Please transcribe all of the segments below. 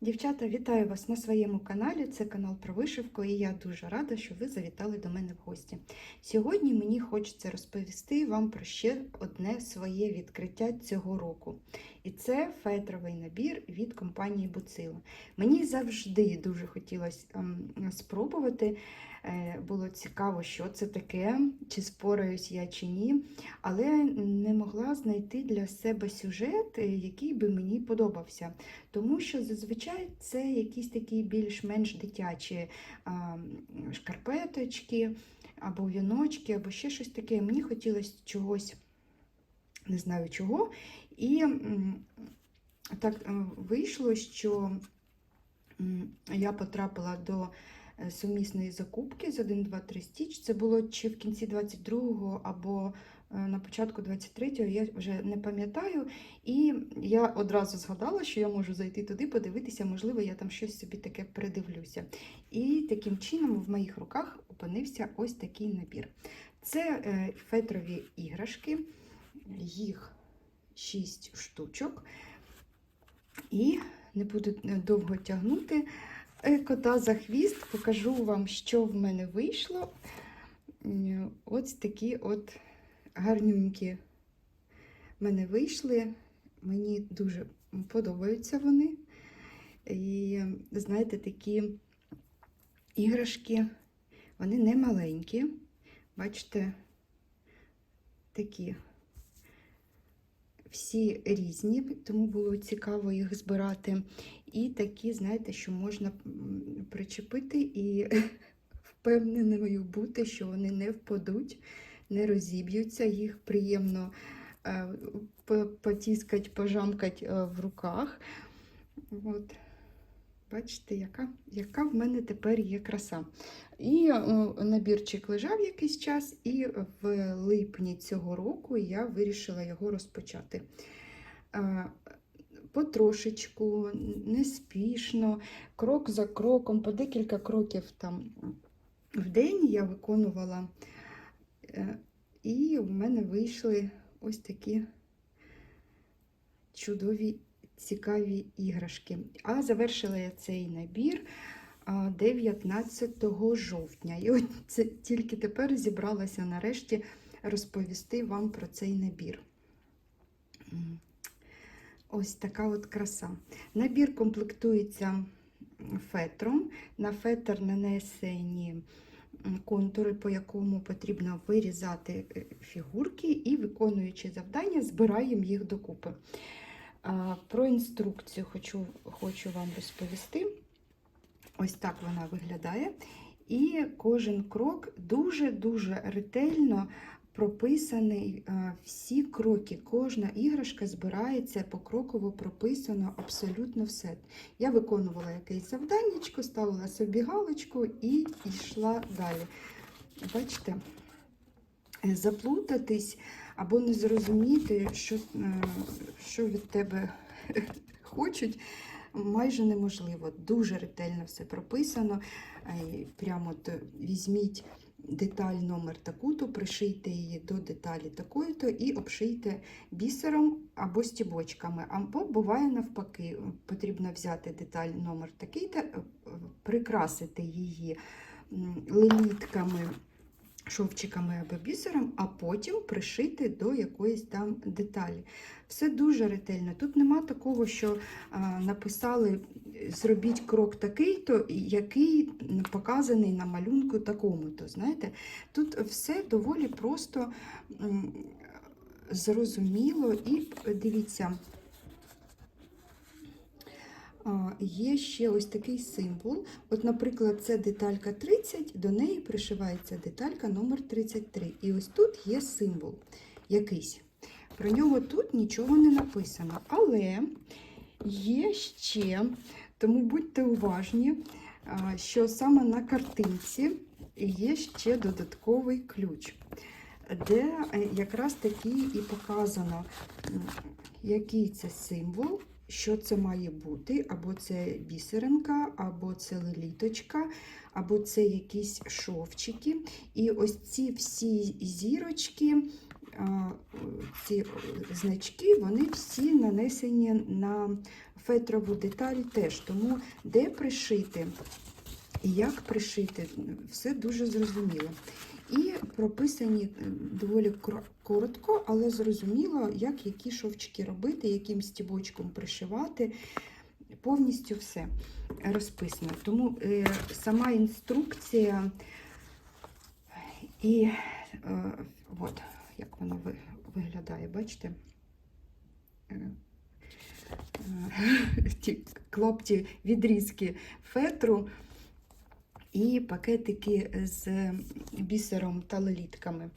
Дівчата, вітаю вас на своєму каналі. Це канал про вишивку, і я дуже рада, що ви завітали до мене в гості. Сьогодні мені хочеться розповісти вам про ще одне своє відкриття цього року. І це фетровий набір від компанії Буцила. Мені завжди дуже хотілося ем, спробувати. Е, Було цікаво, що це таке, чи спораюсь я чи ні, але не могла знайти для себе сюжет, е, який би мені подобався. Тому що зазвичай це якісь такі більш-менш дитячі шкарпеточки, або віночки, або ще щось таке. Мені хотілося чогось, не знаю чого. І так е, вийшло, що я потрапила до сумісної закупки з 1, 2, 3 стіч. Це було чи в кінці 22-го, або е, на початку 23-го, я вже не пам'ятаю. І я одразу згадала, що я можу зайти туди, подивитися, можливо, я там щось собі таке передивлюся. І таким чином в моїх руках опинився ось такий набір. Це е, фетрові іграшки, їх 6 штучок. І не буду е, довго тягнути е, кота за хвіст, покажу вам, що в мене вийшло. Ось такі от гарнюнькі в мене вийшли. Мені дуже подобаються вони. І, знаєте, такі іграшки, вони не маленькі. Бачите, такі всі різні, тому було цікаво їх збирати. І такі, знаєте, що можна причепити і впевненою бути, що вони не впадуть, не розіб'ються, їх приємно е, потіскать, пожамкать е, в руках. От. Бачите, яка, яка в мене тепер є краса. І набірчик лежав якийсь час, і в липні цього року я вирішила його розпочати. Е, Потрошечку, неспішно, крок за кроком, по декілька кроків там в день я виконувала, е, і в мене вийшли ось такі чудові, цікаві іграшки. А завершила я цей набір 19 жовтня. І от це тільки тепер зібралася нарешті розповісти вам про цей набір. Ось така от краса. Набір комплектується фетром. На фетр нанесені контури, по якому потрібно вирізати е, фігурки, і, виконуючи завдання, збираємо їх докупи. Про інструкцію хочу, хочу вам розповісти. Ось так вона виглядає. І кожен крок дуже-дуже ретельно прописаний. е, Всі кроки, кожна іграшка збирається покроково прописано абсолютно все. Я виконувала якесь завданнячко, ставила собі галочку і йшла далі. Бачите, е, заплутатись або не зрозуміти, що, е, що від тебе хочуть, майже неможливо. Дуже ретельно все прописано. Е, Прямо от візьміть деталь номер таку-то, пришийте її до деталі такої-то і обшийте бісером або стібочками. Або буває навпаки, потрібно взяти деталь номер такий-то, е, прикрасити її м, лимітками шовчиками або бісером, а потім пришити до якоїсь там деталі. Все дуже ретельно. Тут нема такого, що а, написали зробіть крок такий-то, який показаний на малюнку такому-то. Знаєте, тут все доволі просто зрозуміло і дивіться. Є ще ось такий символ. От, наприклад, це деталька 30, до неї пришивається деталька номер 33. І ось тут є символ якийсь. Про нього тут нічого не написано. Але є ще, тому будьте уважні, що саме на картинці є ще додатковий ключ, де е, якраз таки і показано, який це символ що це має бути, або це бісеринка, або це леліточка, або це якісь шовчики. І ось ці всі зірочки ці значки, вони всі нанесені на фетрову деталь теж. Тому де пришити і як пришити, все дуже зрозуміло. І прописані е, доволі коротко, але зрозуміло, як які шовчики робити, яким стібочком пришивати. Повністю все розписано. Тому е, сама інструкція і е, от, як воно ви- виглядає, бачите? Ті клапті відрізки фетру і пакетики з бісером та лелітками.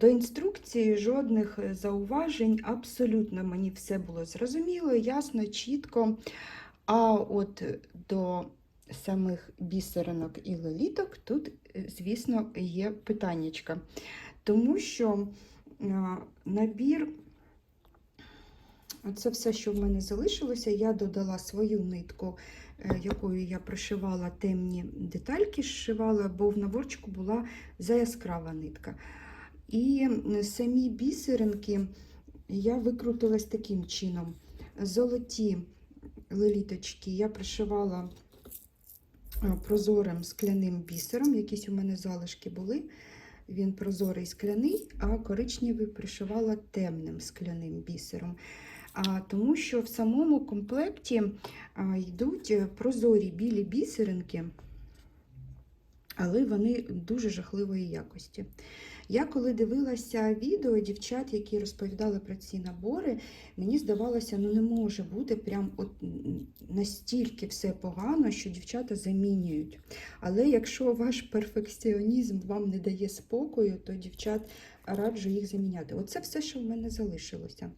До інструкції жодних зауважень, абсолютно мені все було зрозуміло, ясно, чітко. А от до самих бісеринок і леліток тут, е, звісно, є питаннячка. Тому що набір, це все, що в мене залишилося, я додала свою нитку, е, якою я пришивала темні детальки, зшивала, бо в наборчику була заяскрава нитка. І самі бісеринки я викрутилась таким чином. Золоті леліточки я пришивала е, прозорим скляним бісером, якісь у мене залишки були. Він прозорий скляний, а коричневий пришивала темним скляним бісером. Тому що в самому комплекті йдуть е, прозорі білі бісеринки, але вони дуже жахливої якості. Я коли дивилася відео дівчат, які розповідали про ці набори, мені здавалося, ну не може бути прям от настільки все погано, що дівчата замінюють. Але якщо ваш перфекціонізм вам не дає спокою, то дівчат раджу їх заміняти. Оце все, що в мене залишилося.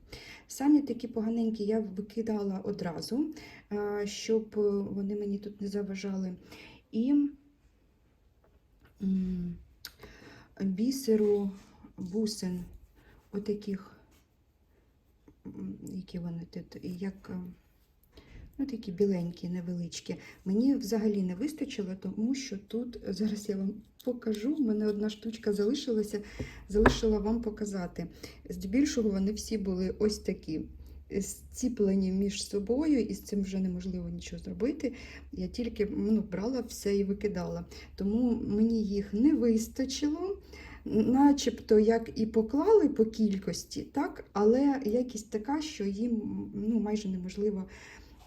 Самі такі поганенькі я викидала одразу, щоб е, вони мені тут не заважали. І бісеру бусин, отаких, які вони тут, як е, ну, такі біленькі, невеличкі. Мені взагалі не вистачило, тому що тут, зараз я вам покажу, в мене одна штучка залишилася, залишила вам показати. Здебільшого вони всі були ось такі. Зціплені між собою, і з цим вже неможливо нічого зробити. Я тільки ну, брала все і викидала. Тому мені їх не вистачило, начебто як і поклали по кількості, так, але якість така, що їм ну, майже неможливо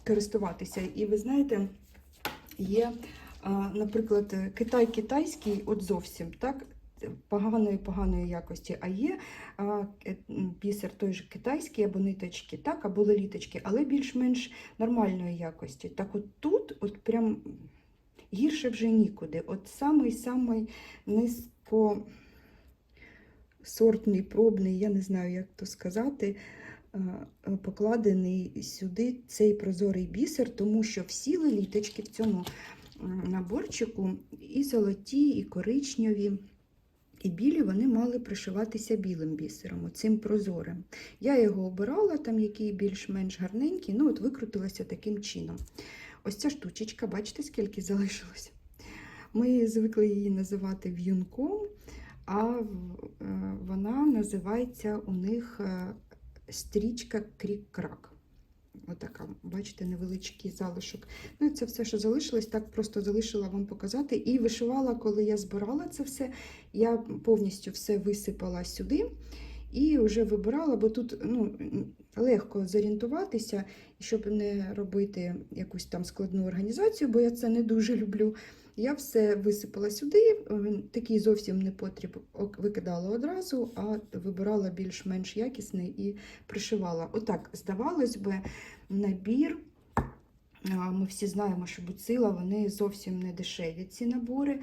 користуватися. І ви знаєте, є, наприклад, Китай-китайський, от зовсім так. Поганої поганої якості, а є а, е, бісер той же китайський, або ниточки, так, або леліточки, але більш-менш нормальної якості. Так от тут от прям гірше вже нікуди. От самий-самий низько сортний, пробний, я не знаю, як то сказати, е, е, покладений сюди цей прозорий бісер, тому що всі леліточки в цьому наборчику і золоті, і коричневі. І білі вони мали пришиватися білим бісером, оцим прозорим. Я його обирала, там який більш-менш гарненький, ну от викрутилася таким чином. Ось ця штучечка, бачите, скільки залишилось? Ми звикли її називати в'юнком, а е, вона називається у них е, стрічка крік-крак. Отака, бачите, невеличкий залишок. Ну це все, що залишилось, так просто залишила вам показати. І вишивала, коли я збирала це все, я повністю все висипала сюди і вже вибирала, бо тут ну, легко зорієнтуватися, щоб не робити якусь там складну організацію, бо я це не дуже люблю. Я все висипала сюди, такий зовсім не потріб викидала одразу, а вибирала більш-менш якісний і пришивала. Отак, здавалось би, набір. Ми всі знаємо, що буцила вони зовсім не дешеві, ці набори.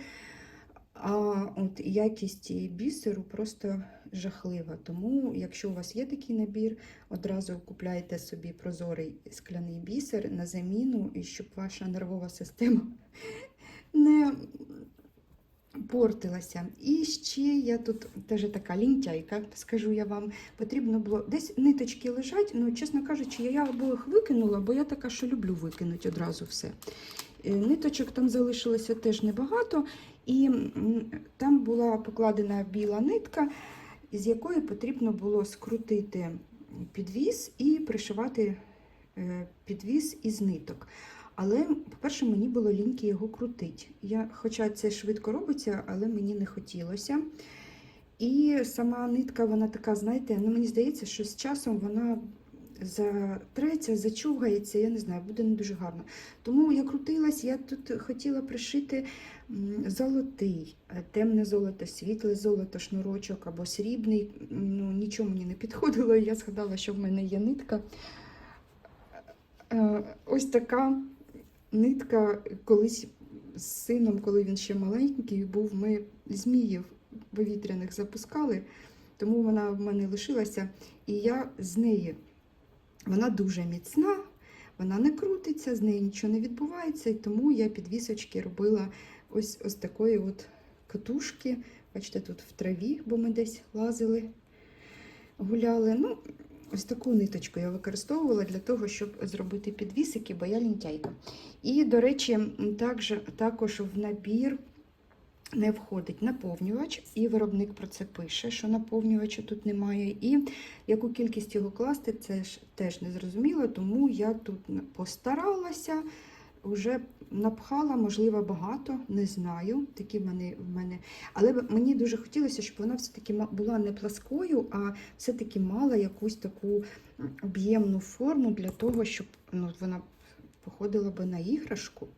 А от якість бісеру просто жахлива. Тому, якщо у вас є такий набір, одразу купляйте собі прозорий скляний бісер на заміну, і щоб ваша нервова система не портилася. І ще я тут теж така лінтяйка, скажу я вам, потрібно було десь ниточки лежать. Ну, чесно кажучи, я або їх викинула, бо я така, що люблю викинути одразу все. Е, Ниточок там залишилося теж небагато, і там була покладена біла нитка. із якої потрібно було скрутити підвіз і пришивати е, підвіз із ниток. Але, по-перше, мені було ліньки його крутити. Я, хоча це швидко робиться, але мені не хотілося. І сама нитка, вона така, знаєте, ну мені здається, що з часом вона затреться, зачугається, я не знаю, буде не дуже гарно. Тому я крутилась, я тут хотіла пришити золотий, е, темне золото, світле золото, шнурочок або срібний. Ну, нічого мені не підходило. Я згадала, що в мене є нитка. Е, Ось така нитка колись з сином, коли він ще маленький був, ми зміїв повітряних запускали, тому вона в мене лишилася. І я з неї, вона дуже міцна, вона не крутиться, з нею нічого не відбувається, і тому я підвісочки робила ось, ось такої от катушки. Бачите, тут в траві, бо ми десь лазили, гуляли. Ну, ось таку ниточку я використовувала для того, щоб зробити підвісики, бо я лінтяйка. І, до речі, також, також в набір не входить наповнювач, і виробник про це пише, що наповнювача тут немає. І яку кількість його класти, це ж теж не зрозуміло, тому я тут постаралася, вже напхала, можливо, багато, не знаю. Такі в мене, в мене. Але мені дуже хотілося, щоб вона все-таки була не пласкою, а все-таки мала якусь таку об'ємну форму для того, щоб ну, вона походила би на іграшку.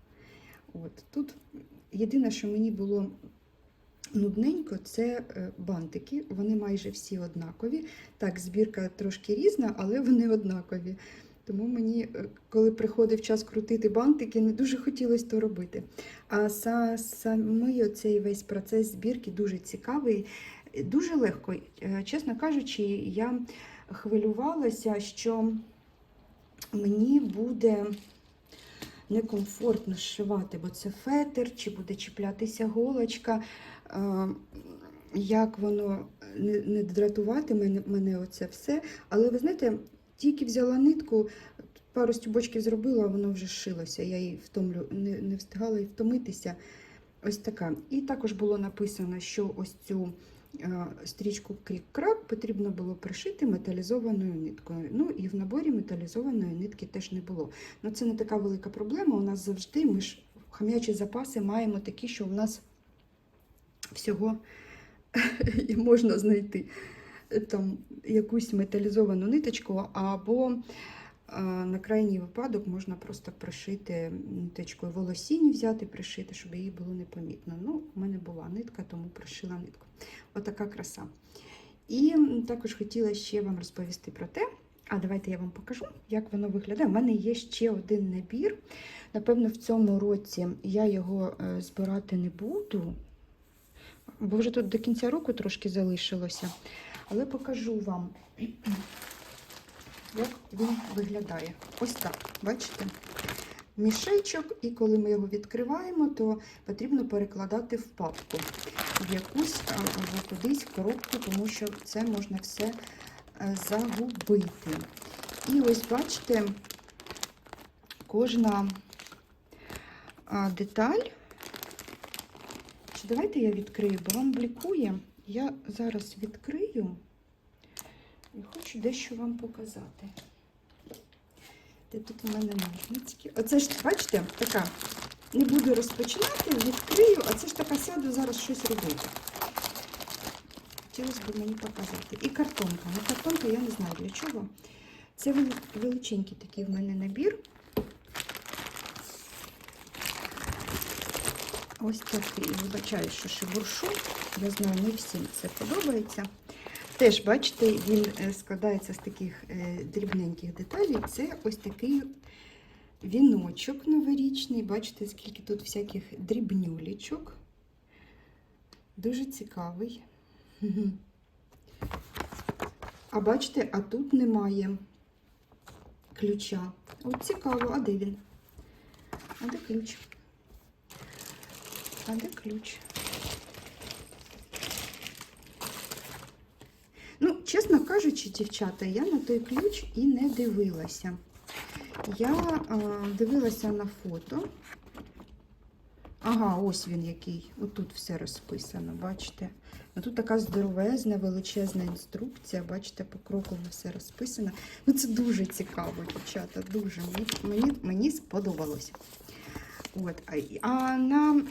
От тут єдине, що мені було нудненько, це е, бантики. Вони майже всі однакові. Так, збірка трошки різна, але вони однакові. Тому мені, е, коли приходив час крутити бантики, не дуже хотілося то робити. А самий оцей весь процес збірки дуже цікавий, е, дуже легко. Е, Чесно кажучи, я хвилювалася, що мені буде некомфортно зшивати, бо це фетр, чи буде чіплятися голочка, як воно не дратувати мене, мене оце все. Але ви знаєте, тільки взяла нитку, пару стюбочків зробила, а воно вже шилося. Я її втомлю, не, не встигала і втомитися. Ось така. І також було написано, що ось цю е, стрічку крік-крак потрібно було пришити металізованою ниткою. Ну і в наборі металізованої нитки теж не було. Ну це не така велика проблема. У нас завжди ми ж хам'ячі запаси маємо такі, що в нас всього можна знайти там якусь металізовану ниточку, або е, на крайній випадок можна просто пришити ниточкою волосінь взяти, пришити, щоб її було непомітно. Ну, у мене була нитка, тому пришила нитку. Отака краса. І також хотіла ще вам розповісти про те, а давайте я вам покажу, як воно виглядає. У мене є ще один набір. Напевно, в цьому році я його е, збирати не буду, бо вже тут до кінця року трошки залишилося. Але покажу вам, як він виглядає. Ось так, бачите? Мішечок, і коли ми його відкриваємо, то потрібно перекладати в папку в якусь або кудись коробку, тому що це можна все е, загубити. І ось бачите, кожна деталь. Чи давайте я відкрию, бо вам блікує. Я зараз відкрию і хочу дещо вам показати. Де тут у мене ножнички? Оце ж, бачите, така. Не буду розпочинати, відкрию, а це ж така сяду зараз щось робити. Хотілося б мені показати. І картонка. Ну, картонка я не знаю для чого. Це величенький такий в мене набір. Ось такий. Вибачаю, що шибуршу. Я знаю, не всім це подобається. Теж, бачите, він е, складається з таких е, дрібненьких деталей. Це ось такий віночок новорічний. Бачите, скільки тут всяких дрібнюлічок. Дуже цікавий. А бачите, а тут немає ключа. От цікаво, а де він? А де ключ? А де ключ? Ну, чесно кажучи, дівчата, я на той ключ і не дивилася. Я е, дивилася на фото. Ага, ось він який. Отут все розписано, бачите? Ну, тут така здоровезна, величезна інструкція, бачите, покроково все розписано. Ну, це дуже цікаво, дівчата, дуже. Мені, мені сподобалось. От. А, на,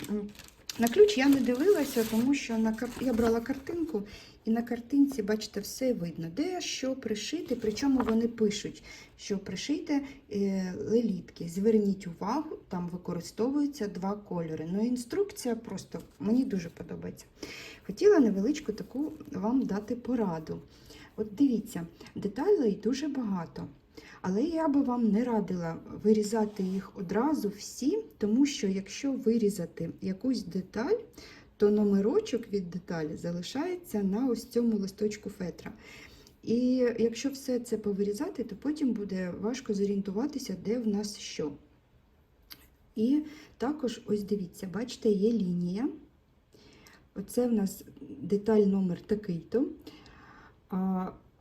на ключ я не дивилася, тому що на, я брала картинку, і на картинці, бачите, все видно, де що пришити, причому вони пишуть, що пришийте е, лелітки. Зверніть увагу, там використовуються два кольори. Ну, інструкція просто мені дуже подобається. Хотіла невеличку таку вам дати пораду. От дивіться, деталей дуже багато. Але я би вам не радила вирізати їх одразу всі, тому що якщо вирізати якусь деталь, то номерочок від деталі залишається на ось цьому листочку фетра. І якщо все це повирізати, то потім буде важко зорієнтуватися, де в нас що. І також, ось дивіться, бачите, є лінія. Оце в нас деталь номер такий-то.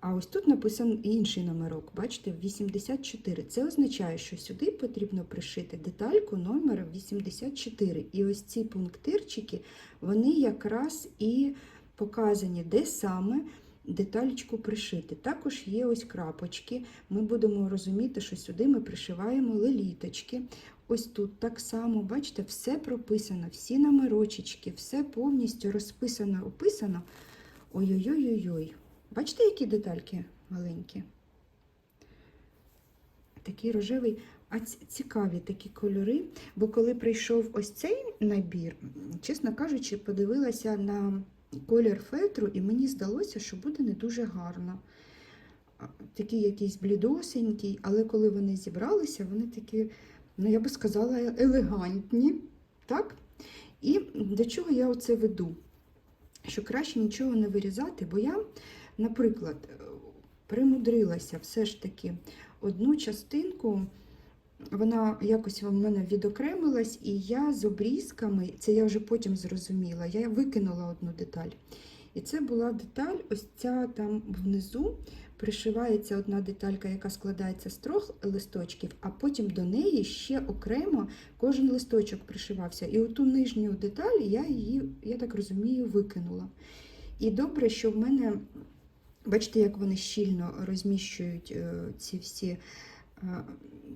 А, ось тут написано інший номерок, бачите, 84. Це означає, що сюди потрібно пришити детальку номер 84. І ось ці пунктирчики, вони якраз і показані, де саме деталечку пришити. Також є ось крапочки. Ми будемо розуміти, що сюди ми пришиваємо леліточки. Ось тут так само, бачите, все прописано, всі номерочечки, все повністю розписано, описано. Ой-ой-ой-ой-ой. Bачите, які детальки маленькі? Такий рожевий, а цікаві такі кольори. Бо коли прийшов ось цей набір, чесно кажучи, подивилася на колір фетру, і мені здалося, що буде не дуже гарно. Такий якийсь блідосенький, але коли вони зібралися, вони такі, ну я би сказала, елегантні. Так? І до чого я оце веду? Що краще нічого не вирізати, бо я, наприклад, е, примудрилася все ж таки одну частинку, вона якось в мене відокремилась, і я з обрізками, це я вже потім зрозуміла, я викинула одну деталь. І це була деталь, ось ця там внизу пришивається одна деталька, яка складається з трьох листочків, а потім до неї ще окремо кожен листочок пришивався. І оту нижню деталь я її, я так розумію, викинула. І добре, що в мене, бачите, як вони щільно розміщують е, ці всі е,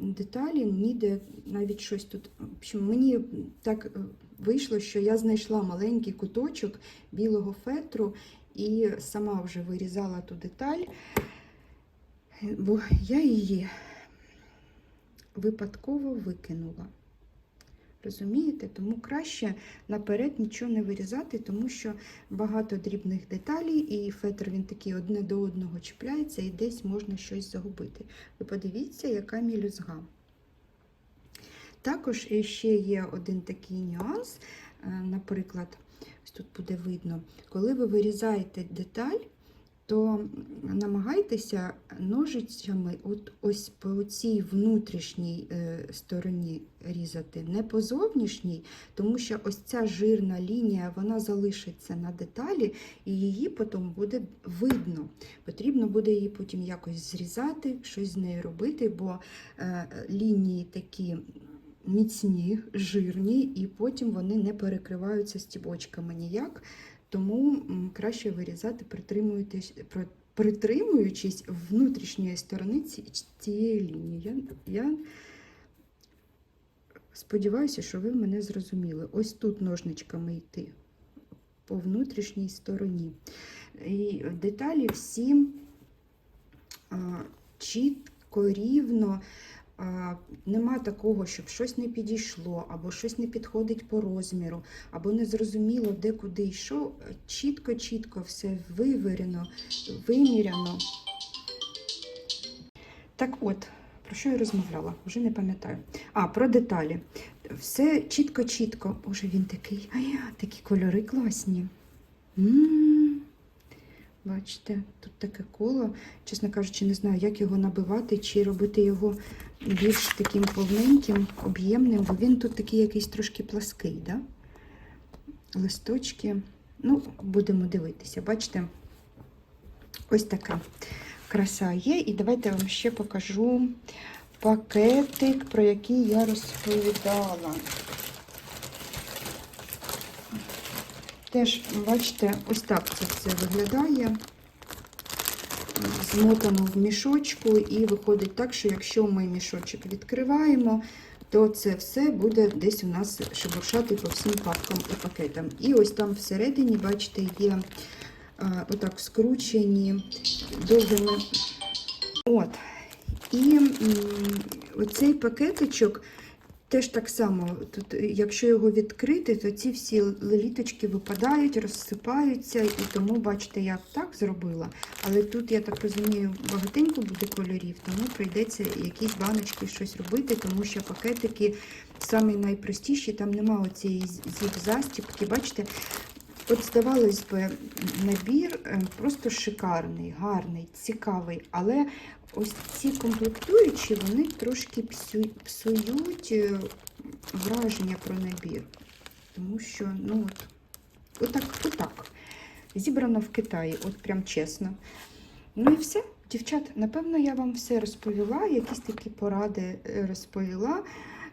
деталі, ніде навіть щось тут. Мені так е, вийшло, що я знайшла маленький куточок білого фетру і сама вже вирізала ту деталь, бо я її випадково викинула. Розумієте? Тому краще наперед нічого не вирізати, тому що багато дрібних деталей, і фетр він такий одне до одного чіпляється, і десь можна щось загубити. Ви подивіться, яка мілюзга. Також ще є один такий нюанс, е, наприклад, ось тут буде видно, коли ви вирізаєте деталь, то намагайтеся ножицями от ось по цій внутрішній е, стороні різати, не по зовнішній, тому що ось ця жирна лінія вона залишиться на деталі, і її потім буде видно. Потрібно буде її потім якось зрізати, щось з нею робити, бо е, лінії такі міцні, жирні, і потім вони не перекриваються стібочками ніяк. Тому краще вирізати, притримуючись, внутрішньої сторони цієї лінії. Я, я сподіваюся, що ви мене зрозуміли. Ось тут ножничками йти по внутрішній стороні. І деталі всі чітко, рівно. Нема такого, щоб щось не підійшло, або щось не підходить по розміру, або не зрозуміло, де куди йшов. Чітко-чітко все вивірено, виміряно. Так от, про що я розмовляла? Вже не пам'ятаю. А, про деталі. Все чітко-чітко. Боже, він такий. Ай, такі кольори класні. М, Бачите, тут таке коло. Чесно кажучи, не знаю, як його набивати, чи робити його більш таким повненьким, об'ємним, бо він тут такий якийсь трошки плаский, да? листочки. Ну, будемо дивитися. Бачите, ось така краса є. І давайте я вам ще покажу пакетик, про який я розповідала. Теж, бачите, ось так це все виглядає. Змотано в мішочку, і виходить так, що якщо ми мішочок відкриваємо, то це все буде десь у нас шебуршати по всім папкам і пакетам. І ось там всередині, бачите, є а, отак скручені довгими. От. І оцей пакетичок теж так само, тут, е, якщо його відкрити, то ці всі леліточки випадають, розсипаються, і тому, бачите, я так зробила. Але тут, я так розумію, багатенько буде кольорів, тому прийдеться якісь баночки щось робити, тому що пакетики самі найпростіші, там нема оцієї застіпки. Бачите, от здавалось би, набір е, просто шикарний, гарний, цікавий, але ось ці комплектуючі, вони трошки псують е, враження про набір. Тому що, ну от, отак, отак. Зібрано в Китаї, от прям чесно. Ну і все, дівчат, напевно, я вам все розповіла, якісь такі поради е, розповіла.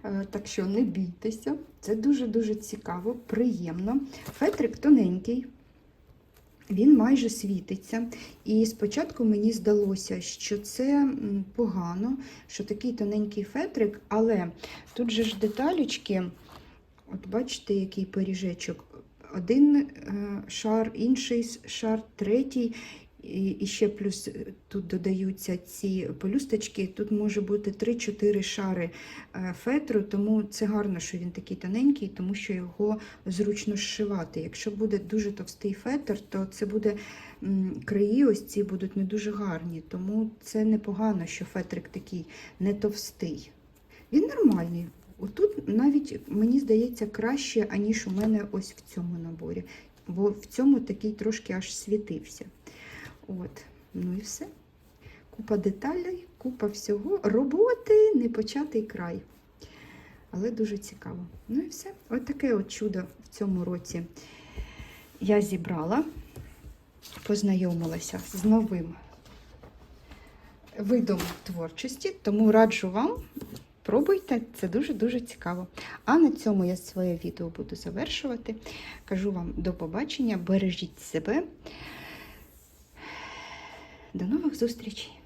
Е, Так що не бійтеся, це дуже-дуже цікаво, приємно. Фетрик тоненький, він майже світиться. І спочатку мені здалося, що це погано, що такий тоненький фетрик, але тут же ж деталічки, от бачите, який пиріжечок. Один е, шар, інший шар, третій. І, ще плюс е, тут додаються ці пелюсточки. Тут може бути 3-4 шари е, фетру, тому це гарно, що він такий тоненький, тому що його зручно зшивати. Якщо буде дуже товстий фетр, то це буде краї ось ці будуть не дуже гарні. Тому це непогано, що фетрик такий не товстий. Він нормальний. Отут навіть мені здається краще, аніж у мене ось в цьому наборі. Бо в цьому такий трошки аж світився. От, ну і все. Купа деталей, купа всього. Роботи, непочатий край. Але дуже цікаво. Ну і все. От таке от чудо в цьому році я зібрала, познайомилася з новим видом творчості, тому раджу вам. Пробуйте, це дуже-дуже цікаво. А на цьому я своє відео буду завершувати. Кажу вам до побачення, бережіть себе. До нових зустрічей!